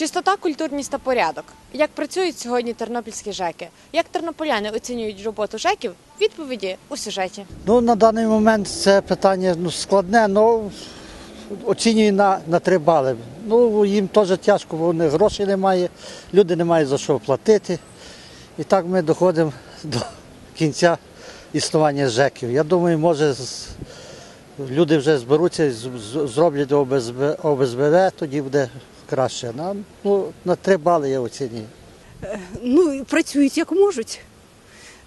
Чистота, культурність та порядок. Як працюють сьогодні тернопільські ЖЕКи? Як тернополяни оцінюють роботу ЖЕКів? Відповіді у сюжеті. Ну, на даний момент це питання ну, складне, але оцінюю на, на 3 бали. Ну, їм теж тяжко, бо них грошей немає, люди не мають за що платити. І так ми доходимо до кінця існування ЖЕКів. Я думаю, може люди вже зберуться зроблять ОБСБ, ОБСБВ, тоді буде краще. На, ну, на 3 бали я оцінюю. Ну, працюють як можуть.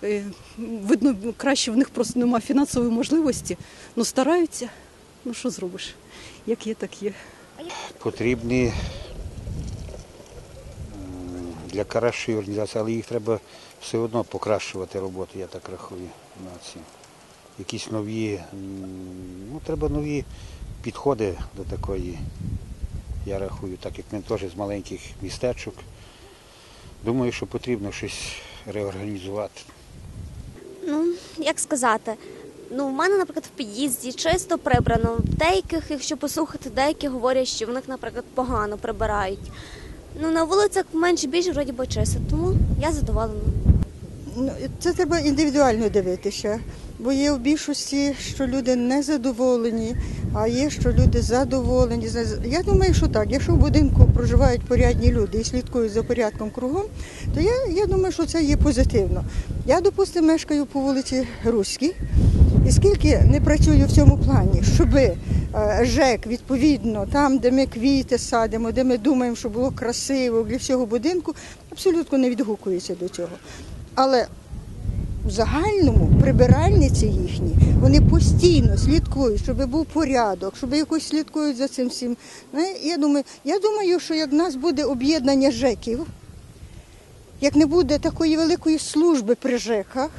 Е, Видно, краще в них просто немає фінансової можливості. Ну, стараються. Ну, що зробиш? Як є, так є. потрібні для кращої організації, але їх треба все одно покращувати роботу, я так рахую. нації. Якісь нові, ну треба нові підходи до такої, я рахую, так як ми теж з маленьких містечок. Думаю, що потрібно щось реорганізувати. Ну, як сказати, ну, в мене, наприклад, в під'їзді чисто прибрано. Деяких, якщо послухати, деякі говорять, що в них, наприклад, погано прибирають. Ну, на вулицях менш більш вроді би чисто, тому я задоволена. Ну, Це треба індивідуально дивитися, бо є в більшості, що люди не задоволені, а є, що люди задоволені. Я думаю, що так. Якщо в будинку проживають порядні люди і слідкують за порядком кругом, то я, я думаю, що це є позитивно. Я, допустимо, мешкаю по вулиці Руській, і скільки не працюю в цьому плані, щоби е, ЖЕК, відповідно, там, де ми квіти садимо, де ми думаємо, що було красиво для всього будинку, абсолютно не відгукується до цього. Але в загальному прибиральниці їхні, вони постійно слідкують, щоб був порядок, щоб якось слідкують за цим всім. Ну, Я думаю, я думаю, що як в нас буде об'єднання ЖЕКів, як не буде такої великої служби при ЖЕКах,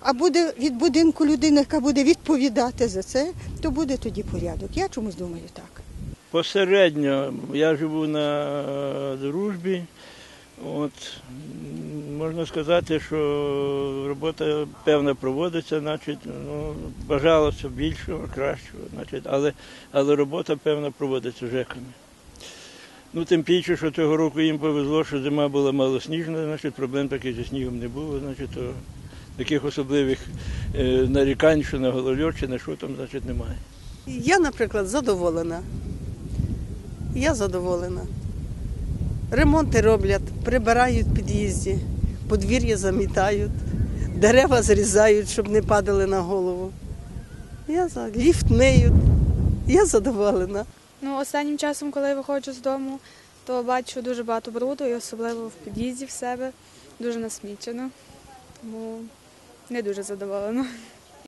а буде від будинку людина, яка буде відповідати за це, то буде тоді порядок. Я чомусь думаю так. Посередньо я живу на е, дружбі. От, можна сказати, що робота певна проводиться, значить, ну, бажалося більшого, кращого, значить, але, але робота певна проводиться ЖЕКами. Ну, тим більше, що цього року їм повезло, що зима була малосніжна, значить, проблем таких зі снігом не було, значить, то таких особливих е, нарікань, що на голольот чи на що там, значить, немає. Я, наприклад, задоволена. Я задоволена. Ремонти роблять, прибирають в під'їзді, подвір'я замітають, дерева зрізають, щоб не падали на голову. Я за ліфт миють. Я задоволена. Ну, останнім часом, коли я виходжу з дому, то бачу дуже багато бруду, і особливо в під'їзді в себе дуже насмічено. Тому не дуже задоволена.